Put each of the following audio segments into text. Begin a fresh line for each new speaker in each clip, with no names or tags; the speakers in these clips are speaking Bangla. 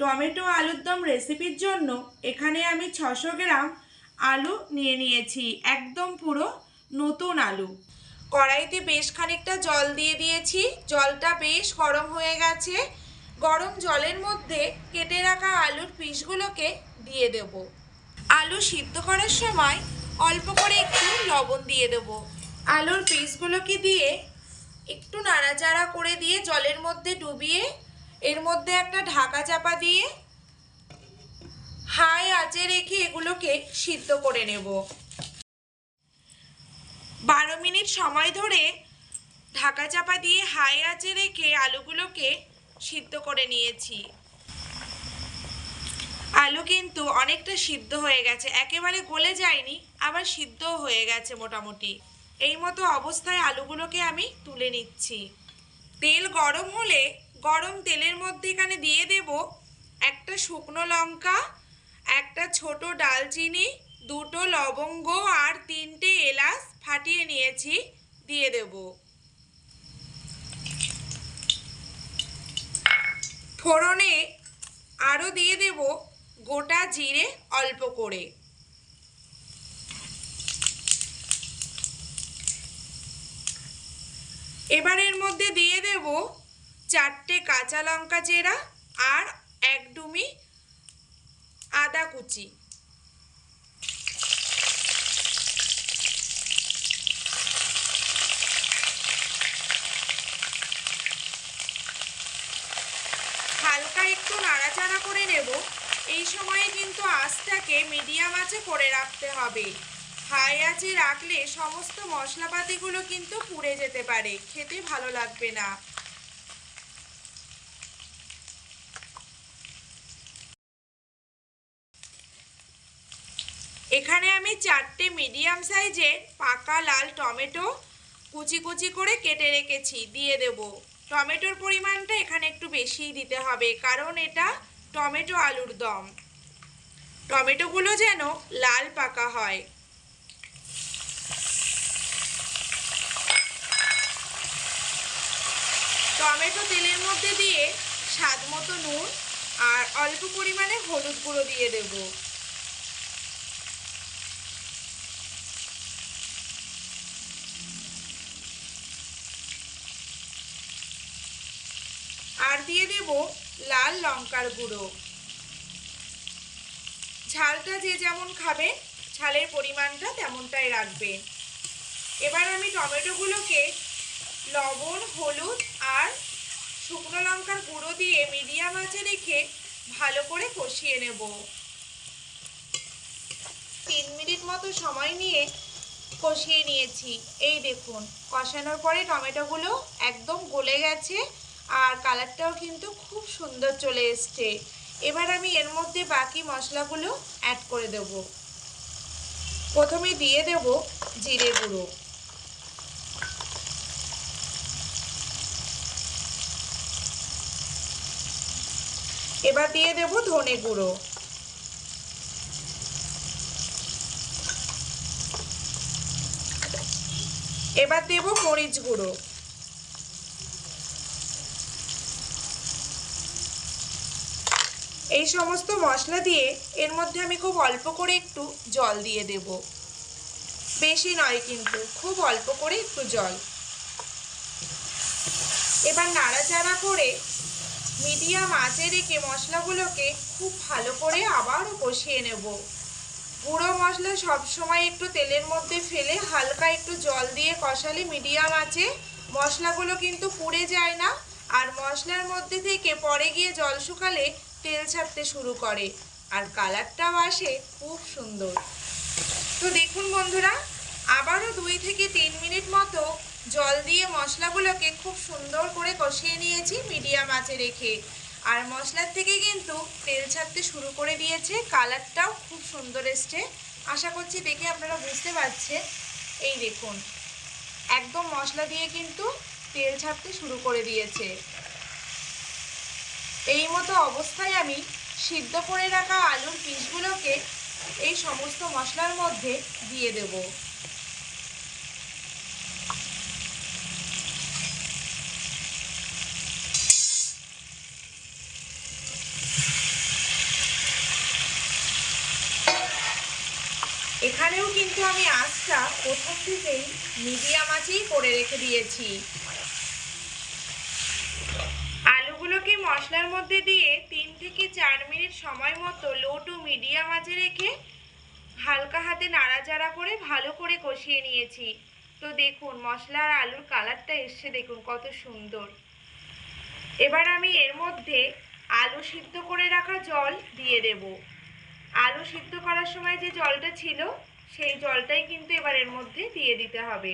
টমেটো আলুর দম রেসিপির জন্য এখানে আমি ছশো গ্রাম আলু নিয়ে নিয়েছি, একদম পুরো নতুন আলু। কড়াইতে বেশ খানিকটা জল দিয়ে দিয়েছি, জলটা বেশ গরম হয়ে গেছে। গরম জলের মধ্যে কেটে রাখা আলুর পিসগুলোকে দিয়ে দেব। আলু সিদ্ধ করার সময় অল্প করে একটু লবণ দিয়ে দেব। আলুর পিসগুলোকে দিয়ে একটু নাড়াচাড়া করে দিয়ে জলের মধ্যে ডুবিয়ে এর মধ্যে একটা ঢাকা চাপা দিয়ে হাই আঁচে রেখে এগুলোকে সিদ্ধ করে নেব। বারো মিনিট সময় ধরে ঢাকা চাপা দিয়ে হাই আঁচে রেখে আলুগুলোকে সিদ্ধ করে নিয়েছি। আলু কিন্তু অনেকটা সিদ্ধ হয়ে গেছে, একেবারে গলে যায়নি, আবার সিদ্ধও হয়ে গেছে মোটামুটি। এই মতো অবস্থায় আলুগুলোকে আমি তুলে নিচ্ছি। তেল গরম হলে গরম তেলের মধ্যে এখানে দিয়ে দেব একটা শুকনো লঙ্কা, একটা ছোট ডালচিনি, দুটো লবঙ্গ আর তিনটে এলাচ ফাটিয়ে নিয়েছি, দিয়ে দেব। ফোড়নে আরও দিয়ে দেব গোটা জিরে অল্প করে। এবার এর মধ্যে দিয়ে দেব চারটে কাঁচা লঙ্কা চেরা আর এক ডুমি আদা কুচি। হালকা একটু নাড়াচাড়া করে নেব। এই সময়ে কিন্তু আঁচটাকে মিডিয়াম আঁচে করে রাখতে হবে। হাই আঁচে রাখলে সমস্ত মশলাপাতিগুলো কিন্তু পুড়ে যেতে পারে। খেতে ভালো লাগবে না। এখানে আমি চারটে মিডিয়াম সাইজের পাকা লাল টমেটো কুচি কুচি করে কেটে রেখেছি, দিয়ে দেব। টমেটোর পরিমাণটা এখানে একটু বেশিই দিতে হবে, কারণ এটা টমেটো আলুর দম। টমেটোগুলো যেন লাল পাকা হয়। টমেটো তেলের মধ্যে দিয়ে স্বাদ মতো নুন আর অল্প পরিমাণে হলুদ গুঁড়ো দিয়ে দেবো আর দিয়ে দেব লাল লঙ্কার গুঁড়ো। ঝালটা যে যেমন খাবে, ঝালের পরিমাণটা তেমনটাই রাখবে। এবার আমি টমেটোগুলোকে লবণ, হলুদ আর শুকনো লঙ্কার গুঁড়ো দিয়ে মিডিয়াম আঁচে রেখে ভালো করে কষিয়ে নেব। তিন মিনিট মতো সময় নিয়ে কষিয়ে নিয়েছি। এই দেখুন, কষানোর পরে টমেটোগুলো একদম গলে গেছে। আর কালারটাও কিন্তু খুব সুন্দর চলে এসছে। এবার আমি এর মধ্যে বাকি মশলাগুলো অ্যাড করে দেব। প্রথমে দিয়ে দেব জিরে গুঁড়ো। এবার দিয়ে দেব ধনে গুঁড়ো। এবার দেব মরিচ গুঁড়ো। এই সমস্ত মশলা দিয়ে এর মধ্যে আমি খুব অল্প করে একটু জল দিয়ে দেব। বেশি নয় কিন্তু, খুব অল্প করে একটু জল। এবার নাড়াচাড়া করে মিডিয়াম আঁচে রেখে মশলাগুলোকে খুব ভালো করে আবারও কষিয়ে নেব। গুঁড়ো মশলা সবসময় একটু তেলের মধ্যে ফেলে হালকা একটু জল দিয়ে কষালে মিডিয়াম আছে মশলাগুলো কিন্তু পুড়ে যায় না। আর মশলার মধ্যে থেকে পরে গিয়ে জল শুকালে তেল ছাড়তে শুরু করে আর কালারটাও আসে খুব সুন্দর। তো দেখুন বন্ধুরা, আবারও দুই থেকে তিন মিনিট মতো জল দিয়ে মশলাগুলোকে খুব সুন্দর করে কষিয়ে নিয়েছি মিডিয়াম আঁচে রেখে। আর মশলার থেকে কিন্তু তেল ছাড়তে শুরু করে দিয়েছে, কালারটাও খুব সুন্দর এসছে। আশা করছি দেখে আপনারা বুঝতে পারছেন। এই দেখুন, একদম মশলা দিয়ে কিন্তু তেল ছাড়তে শুরু করে দিয়েছে। এই মতো অবস্থায় আমি সিদ্ধ করে রাখা আলুর পিসগুলোকে এই সমস্ত মশলার মধ্যে দিয়ে দেব। এখানেও কিন্তু আমি আঁচটা প্রথম থেকেই মিডিয়াম আঁচেই করে রেখে দিয়েছি। মশলার মধ্যে দিয়ে তিন থেকে চার মিনিট সময় মতো লো টু মিডিয়াম আঁচে রেখে হালকা হাতে নাড়াচাড়া করে ভালো করে কষিয়ে নিয়েছি। তো দেখুন মশলা আর আলুর কালারটা এসছে, দেখুন কত সুন্দর। এবার আমি এর মধ্যে আলু সিদ্ধ করে রাখা জল দিয়ে দেব। আলু সিদ্ধ করার সময় যে জলটা ছিল, সেই জলটাই কিন্তু এবার এর মধ্যে দিয়ে দিতে হবে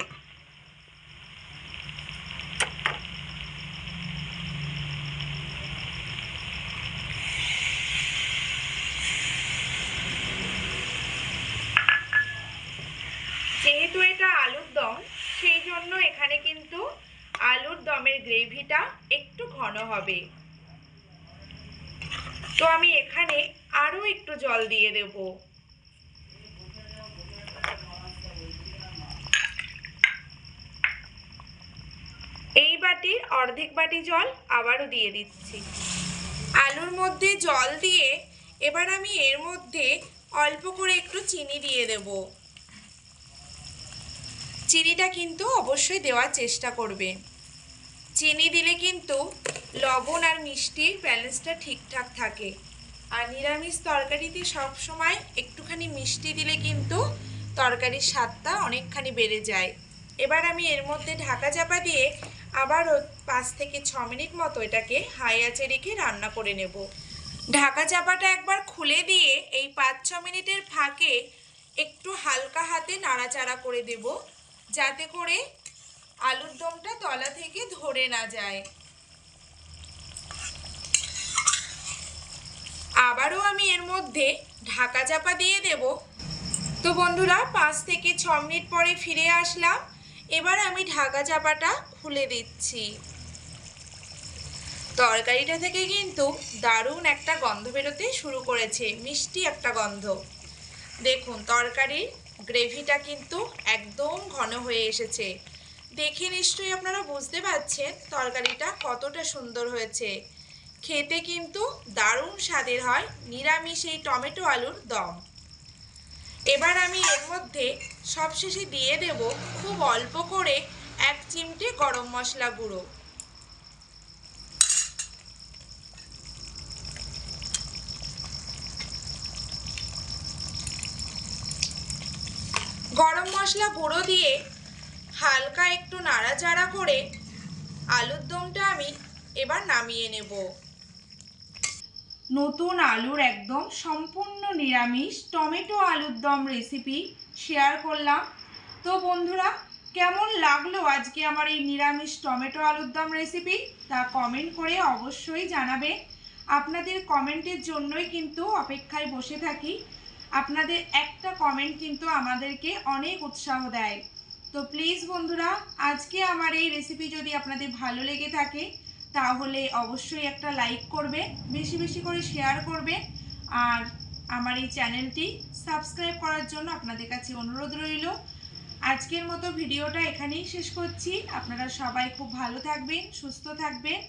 যেহেতু এটা আলুর দম সেই জন্য এখানে কিন্তু আলুর দমের গ্রেভিটা একটু ঘন হবে। তো আমি এখানে আরও একটু জল দিয়ে দেব। এই বাটির অর্ধেক বাটি জল আবারও দিয়ে দিচ্ছি। আলুর মধ্যে জল দিয়ে এবার আমি এর মধ্যে অল্প করে একটু চিনি দিয়ে দেবো। চিনিটা কিন্তু অবশ্যই দেওয়ার চেষ্টা করবে। চিনি দিলে কিন্তু লবণ আর মিষ্টির ব্যালেন্সটা ঠিকঠাক থাকে। আর নিরামিষ তরকারিতে সব সময় একটুখানি মিষ্টি দিলে কিন্তু তরকারির স্বাদটা অনেকখানি বেড়ে যায়। এবার আমি এর মধ্যে ঢাকা চাপা দিয়ে আবারও পাঁচ থেকে ছ মিনিট মতো এটাকে হাই আঁচে রেখে রান্না করে নেব। ঢাকা চাপাটা একবার খুলে দিয়ে এই পাঁচ ছ মিনিটের ফাঁকে একটু হালকা হাতে নাড়াচাড়া করে দেব, যাতে করে আলুর দমটা তলা থেকে ধরে না যায়। আবারও আমি এর মধ্যে ঢাকা চাপা দিয়ে দেব। তো বন্ধুরা, পাঁচ থেকে ছ মিনিট পরে ফিরে আসলাম। এবার আমি ঢাকা চাপাটা খুলে দিচ্ছি। তরকারিটা থেকে কিন্তু দারুণ একটা গন্ধ বেরোতে শুরু করেছে, মিষ্টি একটা গন্ধ। দেখুন, তরকারির গ্রেভিটা কিন্তু একদম ঘন হয়ে এসেছে। দেখে নিশ্চয়ই আপনারা বুঝতে পারছেন তরকারিটা কতটা সুন্দর হয়েছে। খেতে কিন্তু দারুণ স্বাদের হয় নিরামিষ এই টমেটো আলুর দম। এবার আমি এর মধ্যে সবশেষে দিয়ে দেব খুব অল্প করে এক চিমটে গরম মশলা গুঁড়ো। গরম মশলা গুঁড়ো দিয়ে হালকা একটু নাড়াচাড়া করে আলুর দমটা আমি এবার নামিয়ে নেব। নতুন আলুর একদম সম্পূর্ণ নিরামিষ টমেটো আলুর দম রেসিপি শেয়ার করলাম। তো বন্ধুরা, কেমন লাগল আজকে আমার এই নিরামিষ টমেটো আলুর দম রেসিপি তা কমেন্ট করে অবশ্যই জানাবে। আপনাদের কমেন্টের জন্যই কিন্তু অপেক্ষায় বসে থাকি। আপনাদের একটা কমেন্ট কিন্তু আমাদেরকে অনেক উৎসাহ দেয়। তো প্লিজ বন্ধুরা, আজকে আমার এই রেসিপি যদি আপনাদের ভালো লেগে থাকে তাহলে অবশ্যই একটা লাইক করবে, বেশি বেশি করে শেয়ার করবে। আর আমার এই চ্যানেলটি সাবস্ক্রাইব করার জন্য আপনাদের কাছে অনুরোধ রইল। আজকের মতো ভিডিওটা এখানেই শেষ করছি। আপনারা সবাই খুব ভালো থাকবেন, সুস্থ থাকবেন।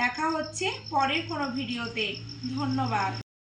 দেখা হচ্ছে পরের কোনো ভিডিওতে ধন্যবাদ।